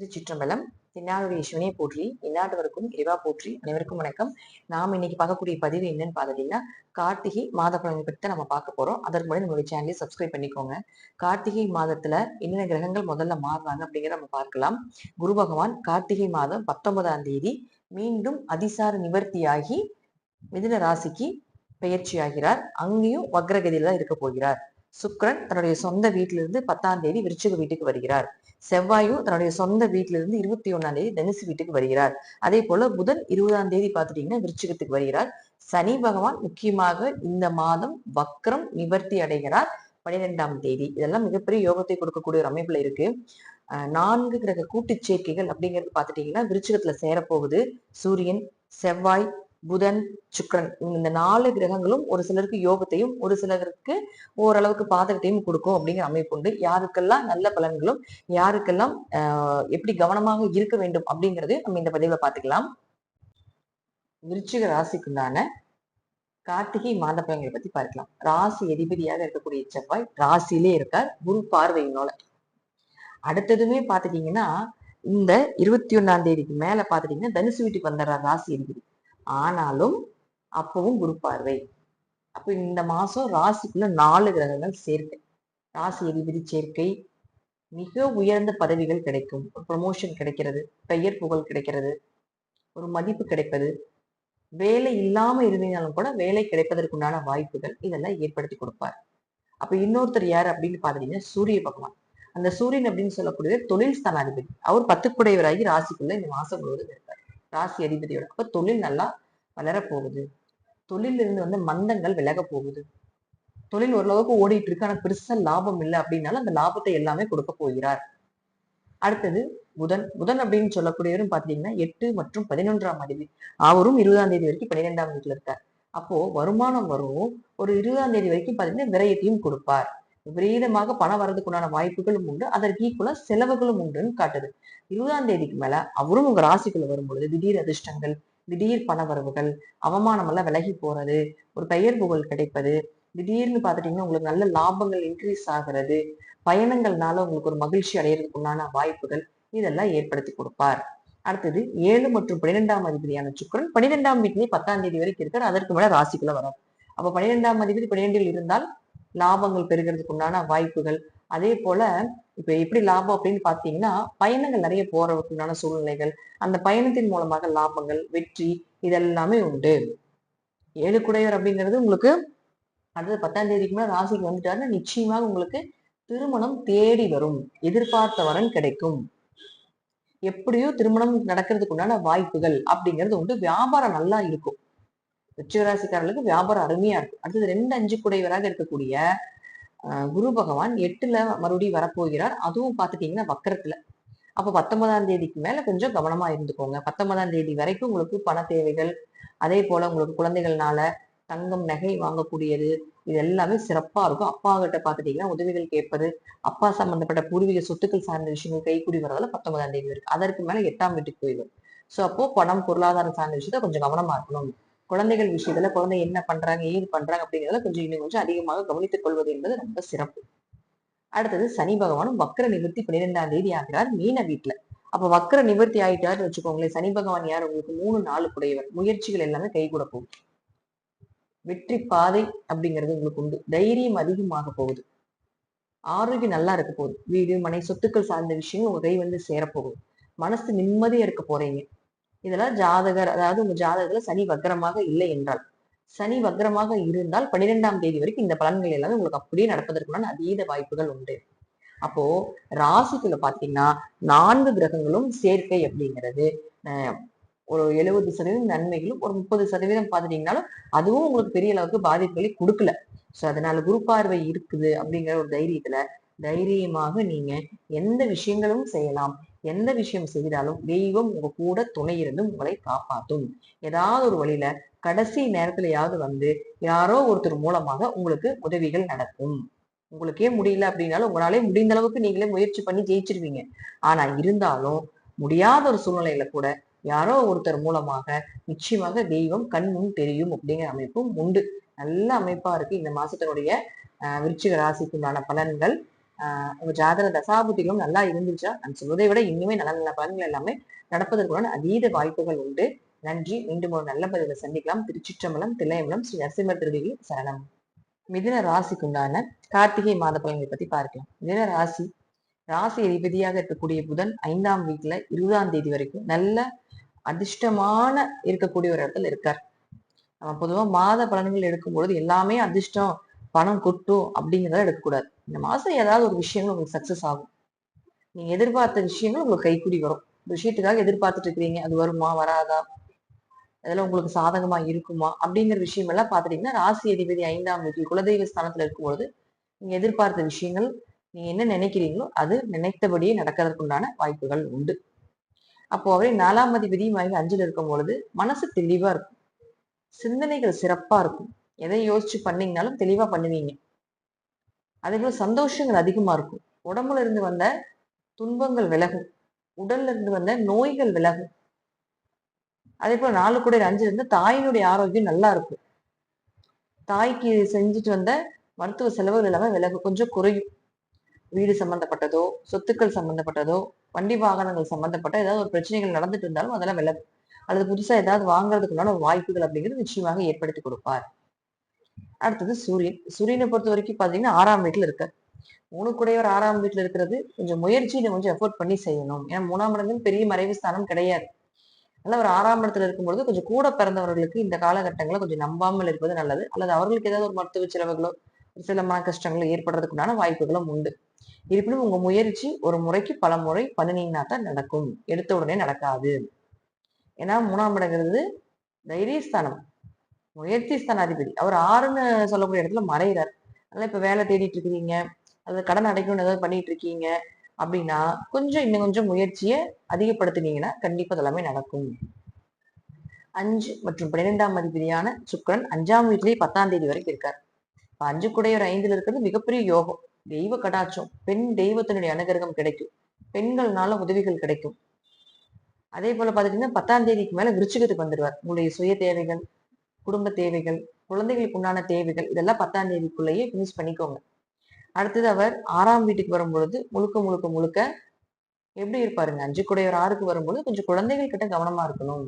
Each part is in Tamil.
திருச்சிற்றம்பலம் தென்னாளுடைய சிவனையை போற்றி இந்நாட்டவருக்கும் இறைவா போற்றி அனைவருக்கும் வணக்கம். நாம் இன்னைக்கு பார்க்கக்கூடிய பதிவு என்னன்னு பார்த்துட்டீங்கன்னா கார்த்திகை மாத பலன் பற்றி நம்ம பார்க்க போறோம். அதற்கு முன்னாடி நம்மளுடைய சேனலை சப்ஸ்கிரைப் பண்ணிக்கோங்க. கார்த்திகை மாதத்துல என்னென்ன கிரகங்கள் முதல்ல மாறுறாங்க அப்படிங்கிறத நம்ம பார்க்கலாம். குரு பகவான் கார்த்திகை மாதம் பத்தொன்பதாம் தேதி மீண்டும் அதிசார நிவர்த்தியாகி மிதுன ராசிக்கு பெயர்ச்சி ஆகிறார் அங்கேயும் வக்ரகதியில தான் இருக்க போகிறார். சுக்ரன் தன்னுடைய சொந்த வீட்டிலிருந்து பத்தாம் தேதி விருச்சிக வீட்டுக்கு வருகிறார். செவ்வாயும் தன்னுடைய சொந்த வீட்டிலிருந்து இருபத்தி ஒன்னாம் தேதி தனுசு வீட்டுக்கு வருகிறார். அதே போல புதன் இருபதாம் தேதி பார்த்துட்டீங்கன்னா விருச்சிகத்துக்கு வருகிறார். சனி பகவான் முக்கியமாக இந்த மாதம் வக்ரம் நிவர்த்தி அடைகிறார். பனிரெண்டாம் தேதி. இதெல்லாம் மிகப்பெரிய யோகத்தை கொடுக்கக்கூடிய ஒரு அமைப்புல இருக்கு. நான்கு கிரக கூட்டு சேர்க்கைகள் அப்படிங்கிறது பார்த்துட்டீங்கன்னா விருச்சிகத்துல சேரப்போகுது. சூரியன் செவ்வாய் புதன் சுக்ரன் இந்த நாலு கிரகங்களும் ஒரு சிலருக்கு யோகத்தையும் ஒரு சிலருக்கு ஓரளவுக்கு பாதகத்தையும் கொடுக்கும் அப்படிங்கிற அமைப்பு உண்டு. யாருக்கெல்லாம் நல்ல பலன்களும் யாருக்கெல்லாம் ஆஹ் எப்படி கவனமாக இருக்க வேண்டும் அப்படிங்கிறது நம்ம இந்த பதிவுல பாத்துக்கலாம் விருச்சிக ராசிக்குண்டான கார்த்திகை மாத பலன்களை பத்தி பார்க்கலாம். ராசி அதிபதியாக இருக்கக்கூடிய செவ்வாய் ராசியிலே இருக்கார். குரு பார்வையினால அடுத்ததுமே பாத்துட்டீங்கன்னா இந்த இருபத்தி ஒன்னாம் தேதிக்கு மேல பாத்துட்டீங்கன்னா தனுசு வீட்டுக்கு வந்துடுறார் ராசி அதிபதி. ஆனாலும் அப்பவும் குரு பார்வை. அப்ப இந்த மாசம் ராசிக்குள்ள நாலு கிரகங்கள் சேர்க்கை. ராசி அதிபதி சேர்க்கை. மிக உயர்ந்த பதவிகள் கிடைக்கும். ஒரு ப்ரொமோஷன் கிடைக்கிறது. பெயர் புகழ் கிடைக்கிறது. ஒரு மதிப்பு கிடைப்பது. வேலை இல்லாம இருந்தீங்கனாலும் கூட வேலை கிடைப்பதற்குண்டான வாய்ப்புகள் இதெல்லாம் ஏற்படுத்தி கொடுப்பார். அப்ப இன்னொருத்தர் யார் அப்படின்னு பாத்தீங்கன்னா சூரிய பகவான். அந்த சூரியன் அப்படின்னு சொல்லக்கூடிய தொழில் ஸ்தானாதிபதி. அவர் பத்துக்குடையவராகி ராசிக்குள்ள இந்த மாசம் முழுவதும் இருக்கார். ராசி அதிபதியோட அப்ப தொழில் நல்லா வளரப்போகுது. தொழிலிருந்து இருந்து வந்து மந்தங்கள் விலக போகுது. தொழில் ஓரளவுக்கு ஓடிட்டு இருக்கு ஆனா பெருசா லாபம் இல்லை அப்படின்னாலும் அந்த லாபத்தை எல்லாமே கொடுக்க போகிறார். அடுத்தது புதன். புதன் அப்படின்னு சொல்லக்கூடியவரும் பாத்தீங்கன்னா எட்டு மற்றும் பதினொன்றாம் அதிபதி அவரும் இருபதாம் தேதி வரைக்கும் பன்னிரெண்டாம் வீட்டுல இருக்கார். அப்போ வருமானம் வரும். ஒரு இருபதாம் தேதி வரைக்கும் பாத்தீங்கன்னா விரயத்தையும் கொடுப்பார். விபரீதமாக பணம் வர்றதுக்குண்டான வாய்ப்புகளும் உண்டு. அதற்கு ஈக்குவலா செலவுகளும் உண்டுன்னு காட்டுது. இருபதாம் தேதிக்கு மேல அவரும் உங்க ராசிக்குள்ள வரும்பொழுது திடீர் அதிர்ஷ்டங்கள் திடீர் பண வரவுகள் அவமானம் எல்லாம் விலகி போறது ஒரு பெயர் புகழ் கிடைப்பது திடீர்னு பாத்துட்டீங்கன்னா உங்களுக்கு நல்ல லாபங்கள் இன்க்ரீஸ் ஆகிறது பயணங்கள்னால உங்களுக்கு ஒரு மகிழ்ச்சி அடையிறதுக்கு உண்டான வாய்ப்புகள் இதெல்லாம் ஏற்படுத்தி கொடுப்பார். அடுத்தது ஏழு மற்றும் பன்னிரெண்டாம் அதிபதியான சுக்கரன் பன்னிரெண்டாம் வீட்டிலேயே பத்தாம் தேதி வரைக்கும் இருக்கார். அதற்கு மேல ராசிக்குள்ள வரும் அப்ப பன்னிரெண்டாம் அதிபதி பன்னிரெண்டில் இருந்தால் லாபங்கள் பெறுகிறதுக்கு உண்டான வாய்ப்புகள். அதே போல இப்ப எப்படி லாபம் அப்படின்னு பாத்தீங்கன்னா பயணங்கள் நிறைய போறதுக்கு உண்டான சூழ்நிலைகள். அந்த பயணத்தின் மூலமாக லாபங்கள் வெற்றி இதெல்லாமே உண்டு. ஏழு குடையவர் அப்படிங்கிறது உங்களுக்கு அடுத்தது பத்தாம் தேதிக்கு மேல ராசிக்கு வந்துட்டாருன்னா நிச்சயமாக உங்களுக்கு திருமணம் தேடி வரும். எதிர்பார்த்த வரன் கிடைக்கும். எப்படியோ திருமணம் நடக்கிறதுக்கு உண்டான வாய்ப்புகள் அப்படிங்கிறது உண்டு. வியாபாரம் நல்லா இருக்கும். ரிச்சிகராசிக்காரர்களுக்கு வியாபாரம் அருமையா இருக்கும் அடுத்தது ரெண்டு அஞ்சு குடைவராக இருக்கக்கூடிய குரு பகவான் எட்டுல மறுபடியும் வரப்போகிறார். அதுவும் பாத்துட்டீங்கன்னா வக்கரத்துல. அப்ப பத்தொன்பதாம் தேதிக்கு மேல கொஞ்சம் கவனமா இருந்துக்கோங்க. பத்தொன்பதாம் தேதி வரைக்கும் உங்களுக்கு பண தேவைகள் அதே போல உங்களுக்கு குழந்தைகள்னால தங்கம் நகை வாங்கக்கூடியது இது எல்லாமே சிறப்பா இருக்கும். அப்பா கிட்ட பாத்துட்டீங்கன்னா உதவிகள் கேட்பது அப்பா சம்பந்தப்பட்ட பூர்வீக சொத்துக்கள் சார்ந்த விஷயங்கள் கைக்கூடி வரதால பத்தொன்பதாம் தேதி இருக்கு அதற்கு மேல எட்டாம் வீட்டுக்கு போயிடும். சோ அப்போ பணம் பொருளாதாரம் சார்ந்த விஷயத்த கொஞ்சம் கவனமா இருக்கணும். குழந்தைகள் விஷயத்துல குழந்தை என்ன பண்றாங்க ஏது பண்றாங்க அப்படிங்கறத கொஞ்சம் இன்னும் கொஞ்சம் அதிகமாக கவனித்துக் கொள்வது என்பது ரொம்ப சிறப்பு. அடுத்தது சனி பகவானும் வக்கர நிவர்த்தி பன்னிரெண்டாம் தேதி ஆகிறார் மீன வீட்டுல. அப்ப வக்கர நிவர்த்தி ஆயிட்டாருன்னு வச்சுக்கோங்களேன் சனி பகவான் யார்? உங்களுக்கு மூணு நாலு குடையவர் முயற்சிகள் எல்லாமே கை கூட போகும். வெற்றி பாதை அப்படிங்கிறது உங்களுக்கு உண்டு. தைரியம் அதிகமாக போகுது. ஆரோக்கியம் நல்லா இருக்க போகுது. வீடு மனை சொத்துக்கள் சார்ந்த விஷயங்கள் உங்க கை வந்து சேரப்போகுது. மனசு நிம்மதியா இருக்க போறீங்க. இதெல்லாம் ஜாதகர் அதாவது உங்க ஜாதகத்துல சனி வக்கரமாக இல்லை என்றால். சனி வக்கரமாக இருந்தால் பன்னிரெண்டாம் தேதி வரைக்கும் இந்த பலன்கள் எல்லாமே உங்களுக்கு அப்படியே நடப்பதற்குண்டான அதீத வாய்ப்புகள் உண்டு. அப்போ ராசிக்குள்ள பாத்தீங்கன்னா நான்கு கிரகங்களும் சேர்க்கை அப்படிங்கிறது அஹ், ஒரு எழுபது சதவீதம் நன்மைகளும் ஒரு முப்பது சதவீதம் பாத்துட்டீங்கன்னாலும் அதுவும் உங்களுக்கு பெரிய அளவுக்கு பாதிப்புகளை கொடுக்கல. சோ அதனால குரு பார்வை இருக்குது அப்படிங்கிற ஒரு தைரியத்துல தைரியமாக நீங்க எந்த விஷயங்களும் செய்யலாம். எந்த விஷயம் செய்தாலும் தெய்வம் உங்க கூட துணை இருந்து உங்களை காப்பாற்றும் ஏதாவது ஒரு வழியில கடைசி நேரத்துலயாவது வந்து யாரோ ஒருத்தர் மூலமாக உங்களுக்கு உதவிகள் நடக்கும். உங்களுக்கே முடியல அப்படின்னாலும் உங்களாலே முடிந்த அளவுக்கு நீங்களே முயற்சி பண்ணி ஜெயிச்சிருவீங்க. ஆனா இருந்தாலும் முடியாத ஒரு சூழ்நிலையில கூட யாரோ ஒருத்தர் மூலமாக நிச்சயமாக தெய்வம் கண் முன் தெரியும் அப்படிங்கிற அமைப்பும் உண்டு. நல்ல அமைப்பா இருக்கு. இந்த மாசத்தினுடைய அஹ் விருச்சிக ராசிக்குண்டான பலன்கள். உங்க ஜாதக தசாபுத்திகளும் நல்லா இருந்துச்சா? நான் சொல்வதை விட இன்னுமே நல்ல நல்ல பலன்கள் எல்லாமே நடப்பதற்குடன் அதீத வாய்ப்புகள் உண்டு. நன்றி. மீண்டும் ஒரு நல்ல பதிவை சந்திக்கலாம். திருச்சிற்றம்பலம் தில்லையம்பலம் ஸ்ரீ நரசிம்மர் திருடிகள் சரணம். மிதின ராசிக்குண்டான கார்த்திகை மாத பலன்களை பத்தி பார்க்கலாம். மிதின ராசி ராசி அதிபதியாக இருக்கக்கூடிய புதன் ஐந்தாம் வீட்டுல இருபதாம் தேதி வரைக்கும் நல்ல அதிர்ஷ்டமான இருக்கக்கூடிய ஒரு இடத்துல இருக்கார். நம்ம பொதுவா மாத பலன்கள் எடுக்கும்பொழுது எல்லாமே அதிர்ஷ்டம் பணம் கொட்டும் அப்படிங்கிறத எடுக்கக்கூடாது. இந்த மாசம் ஏதாவது ஒரு விஷயங்கள் உங்களுக்கு சக்சஸ் ஆகும். நீங்கள் எதிர்பார்த்த விஷயங்கள் உங்களுக்கு கைக்குடி வரும். இந்த விஷயத்துக்காக எதிர்பார்த்துட்டு இருக்கிறீங்க. அது வருமா? வராதா? அதெல்லாம் உங்களுக்கு சாதகமா இருக்குமா? அப்படிங்கிற விஷயம் எல்லாம் பாத்துட்டீங்கன்னா ராசி அதிபதி ஐந்தாம் வீட்டில் குலதெய்வ ஸ்தானத்துல இருக்கும்பொழுது நீங்க எதிர்பார்த்த விஷயங்கள் நீங்க என்ன நினைக்கிறீங்களோ அது நினைத்தபடியே நடக்கிறதுக்குண்டான வாய்ப்புகள் உண்டு. அப்போ அவரே நாலாம் அதிபதி வாங்கி அஞ்சில் இருக்கும் பொழுது மனசு தெளிவா இருக்கும். சிந்தனைகள் சிறப்பா இருக்கும். எதை யோசிச்சு பண்ணீங்கனாலும் தெளிவா பண்ணுவீங்க. அதே போல சந்தோஷங்கள் அதிகமா இருக்கும். உடம்புல இருந்து வந்த துன்பங்கள் விலகும். உடல்ல இருந்து வந்த நோய்கள் விலகும். அதே போல நாலு கூட அஞ்சு இருந்து தாயினுடைய ஆரோக்கியம் நல்லா இருக்கும். தாய்க்கு செஞ்சுட்டு வந்த மருத்துவ செலவுகள் எல்லாமே விலகும். கொஞ்சம் குறையும். வீடு சம்பந்தப்பட்டதோ சொத்துக்கள் சம்பந்தப்பட்டதோ வண்டி வாகனங்கள் சம்பந்தப்பட்ட ஏதாவது ஒரு பிரச்சனைகள் நடந்துட்டு இருந்தாலும் அதெல்லாம் விலகும். அல்லது புதுசா ஏதாவது வாங்குறதுக்குள்ளான ஒரு வாய்ப்புகள் அப்படிங்கிறது நிச்சயமாக ஏற்படுத்தி கொடுப்பார். அடுத்தது சூரியன் சூரியனை பொறுத்த வரைக்கும் பார்த்தீங்கன்னா ஆறாம் வீட்டில் இருக்கார் மூணு குடையவர் ஆறாம் வீட்டில் இருக்கிறது கொஞ்சம் முயற்சி நீ கொஞ்சம் எஃபோர்ட் பண்ணி செய்யணும். ஏன்னா மூணாம் இடத்துல பெரிய மறைவு ஸ்தானம் கிடையாது. அதனால ஒரு ஆறாம் இடத்துல இருக்கும்பொழுது கொஞ்சம் கூட பிறந்தவர்களுக்கு இந்த காலகட்டங்களில் கொஞ்சம் நம்பாமல் இருப்பது நல்லது. அல்லது அவர்களுக்கு ஏதாவது ஒரு மருத்துவ செலவுகளோ ஒரு சில மன கஷ்டங்களோ ஏற்படுறதுக்குண்டான வாய்ப்புகளும் உண்டு. இருப்பினும் உங்க முயற்சி ஒரு முறைக்கு பல முறை பண்ணினீங்கன்னா தான் நடக்கும். எடுத்த உடனே நடக்காது. ஏன்னா மூணாம் இடங்கிறது தைரியஸ்தானம் முயற்சி ஸ்தானாதிபதி அவர் ஆறுன்னு சொல்லக்கூடிய இடத்துல மறைகிறார் அதனால இப்ப வேலை தேடிட்டு இருக்கிறீங்க அது கடன் அடைக்கணும்னு ஏதாவது பண்ணிட்டு இருக்கீங்க அப்படின்னா கொஞ்சம் இன்னும் கொஞ்சம் முயற்சியை அதிகப்படுத்தினீங்கன்னா கண்டிப்பா அதெல்லாமே நடக்கும். அஞ்சு மற்றும் பன்னிரெண்டாம் அதிபதியான சுக்கரன் அஞ்சாம் வீட்லயே பத்தாம் தேதி வரைக்கும் இருக்கார். இப்ப அஞ்சு ஒரு ஐந்துல இருக்கிறது மிகப்பெரிய யோகம். தெய்வ கடாட்சம். பெண் தெய்வத்தினுடைய அனுகிரகம் கிடைக்கும். பெண்கள்னால உதவிகள் கிடைக்கும். அதே போல பாத்தீங்கன்னா பத்தாம் தேதிக்கு மேல விருச்சிகத்துக்கு வந்துடுவார் உங்களுடைய சுய தேவைகள் குடும்ப தேவைகள் குழந்தைகளுக்கு உண்டான தேவைகள் இதெல்லாம் பத்தாம் தேதிக்குள்ளேயே ஃபினிஷ் பண்ணிக்கோங்க. அடுத்தது அவர் ஆறாம் வீட்டுக்கு வரும்பொழுது முழுக்க முழுக்க முழுக்க எப்படி இருப்பாருங்க? அஞ்சு குடையவர் ஆறுக்கு வரும்பொழுது கொஞ்சம் குழந்தைகள் கிட்ட கவனமா இருக்கணும்.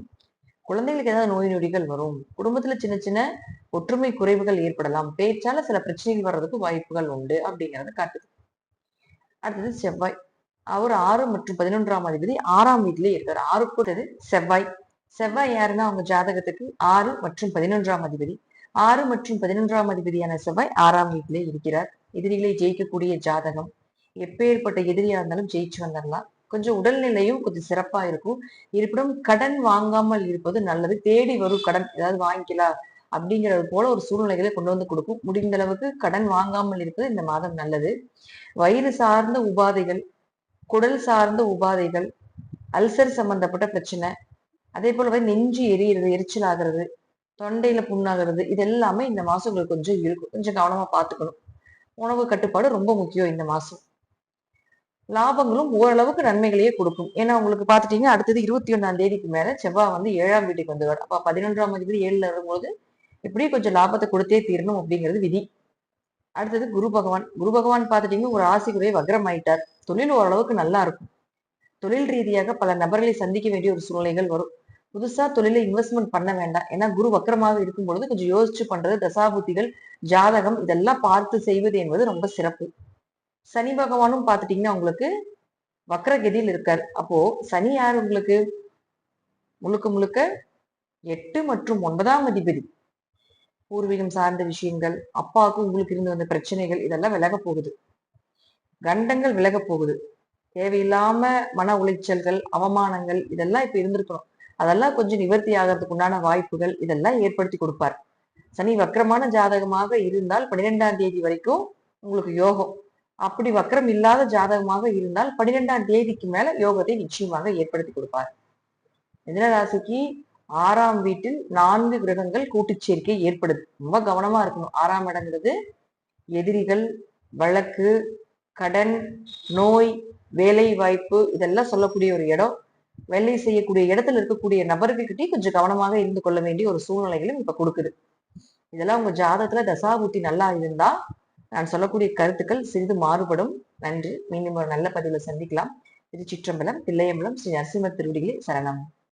குழந்தைகளுக்கு ஏதாவது நோய் நொடிகள் வரும். குடும்பத்துல சின்ன சின்ன ஒற்றுமை குறைவுகள் ஏற்படலாம். பேச்சால சில பிரச்சனைகள் வர்றதுக்கு வாய்ப்புகள் உண்டு அப்படிங்கறத காட்டுது. அடுத்தது செவ்வாய். அவர் ஆறு மற்றும் பதினொன்றாம் அதிபதி ஆறாம் வீட்டிலே இருக்காரு. ஆறுக்குறது செவ்வாய். செவ்வாய் யாருன்னா அவங்க ஜாதகத்துக்கு ஆறு மற்றும் பதினொன்றாம் அதிபதி. ஆறு மற்றும் பதினொன்றாம் அதிபதியான செவ்வாய் ஆறாம் வீட்டிலே இருக்கிறார். எதிரிகளை ஜெயிக்கக்கூடிய ஜாதகம். எப்பேற்பட்ட எதிரியா இருந்தாலும் ஜெயிச்சு வந்துடலாம் கொஞ்சம் உடல்நிலையும் கொஞ்சம் சிறப்பா இருக்கும். இருப்பினும் கடன் வாங்காமல் இருப்பது நல்லது. தேடி வரும் கடன் ஏதாவது வாங்கிக்கலாம் அப்படிங்கிறது போல ஒரு சூழ்நிலைகளை கொண்டு வந்து கொடுக்கும். முடிந்த அளவுக்கு கடன் வாங்காமல் இருப்பது இந்த மாதம் நல்லது. வயிறு சார்ந்த உபாதைகள் குடல் சார்ந்த உபாதைகள் அல்சர் சம்பந்தப்பட்ட பிரச்சனை அதே போலவே நெஞ்சு எரியிறது எரிச்சல் ஆகிறது தொண்டையில புண்ணாகிறது இது எல்லாமே இந்த மாசம் உங்களுக்கு கொஞ்சம் இருக்கும். கொஞ்சம் கவனமா பார்த்துக்கணும். உணவு கட்டுப்பாடு ரொம்ப முக்கியம் இந்த மாசம். லாபங்களும் ஓரளவுக்கு நன்மைகளையே கொடுக்கும். ஏன்னா உங்களுக்கு பாத்துட்டீங்க அடுத்தது இருபத்தி ஒன்றாம் தேதிக்கு மேல செவ்வாய் வந்து ஏழாம் வீட்டுக்கு வந்துடுவார் அப்ப பதினொன்றாம் தேதி ஏழுல வரும்போது இப்படியும் கொஞ்சம் லாபத்தை கொடுத்தே தீரணும் அப்படிங்கிறது விதி. அடுத்தது குரு பகவான். குரு பகவான் பார்த்துட்டீங்கன்னா ஒரு ஆசிரியரே வக்ரம் ஆயிட்டார் தொழில் ஓரளவுக்கு நல்லா இருக்கும். தொழில் ரீதியாக பல நபர்களை சந்திக்க வேண்டிய ஒரு சூழ்நிலைகள் வரும். புதுசா தொழில இன்வெஸ்ட்மெண்ட் பண்ண வேண்டாம். ஏன்னா குரு வக்கரமாக இருக்கும் பொழுது கொஞ்சம் யோசிச்சு பண்றது தசாபுத்திகள் ஜாதகம் இதெல்லாம் பார்த்து செய்வது என்பது ரொம்ப சிறப்பு. சனி பகவானும் பார்த்துட்டீங்கன்னா உங்களுக்கு வக்ரகதியில் இருக்கார். அப்போ சனி யார் உங்களுக்கு? முழுக்க முழுக்க எட்டு மற்றும் ஒன்பதாம் அதிபதி. பூர்வீகம் சார்ந்த விஷயங்கள் அப்பாவுக்கு உங்களுக்கு இருந்து வந்த பிரச்சனைகள் இதெல்லாம் விலக போகுது. கண்டங்கள் விலக போகுது. தேவையில்லாம மன உளைச்சல்கள் அவமானங்கள் இதெல்லாம் இப்ப இருந்திருக்கணும். அதெல்லாம் கொஞ்சம் நிவர்த்தி ஆகிறதுக்கு உண்டான வாய்ப்புகள் இதெல்லாம் ஏற்படுத்தி கொடுப்பார். சனி வக்கரமான ஜாதகமாக இருந்தால் பன்னிரெண்டாம் தேதி வரைக்கும் உங்களுக்கு யோகம். அப்படி வக்கரம் இல்லாத ஜாதகமாக இருந்தால் பன்னிரெண்டாம் தேதிக்கு மேல யோகத்தை நிச்சயமாக ஏற்படுத்தி கொடுப்பார். மிதனராசிக்கு ஆறாம் வீட்டில் நான்கு கிரகங்கள் கூட்டுச்சேர்க்கை ஏற்படுது ரொம்ப கவனமா இருக்கணும். ஆறாம் இடங்கிறது எதிரிகள் வழக்கு கடன் நோய் வேலை வாய்ப்பு இதெல்லாம் சொல்லக்கூடிய ஒரு இடம். வேலை செய்யக்கூடிய இடத்துல இருக்கக்கூடிய நபர்கள்கிட்டயே கொஞ்சம் கவனமாக இருந்து கொள்ள வேண்டிய ஒரு சூழ்நிலைகளும் இப்ப கொடுக்குது. இதெல்லாம் உங்க ஜாதகத்துல தசாபுத்தி நல்லா இருந்தா நான் சொல்லக்கூடிய கருத்துக்கள் சிறிது மாறுபடும். நன்றி. மீண்டும் ஒரு நல்ல பதிவில் சந்திக்கலாம். திருச்சிற்றம்பலம் தில்லையம்பலம் ஸ்ரீ நரசிம்ம திருவடிகளே சரணம்.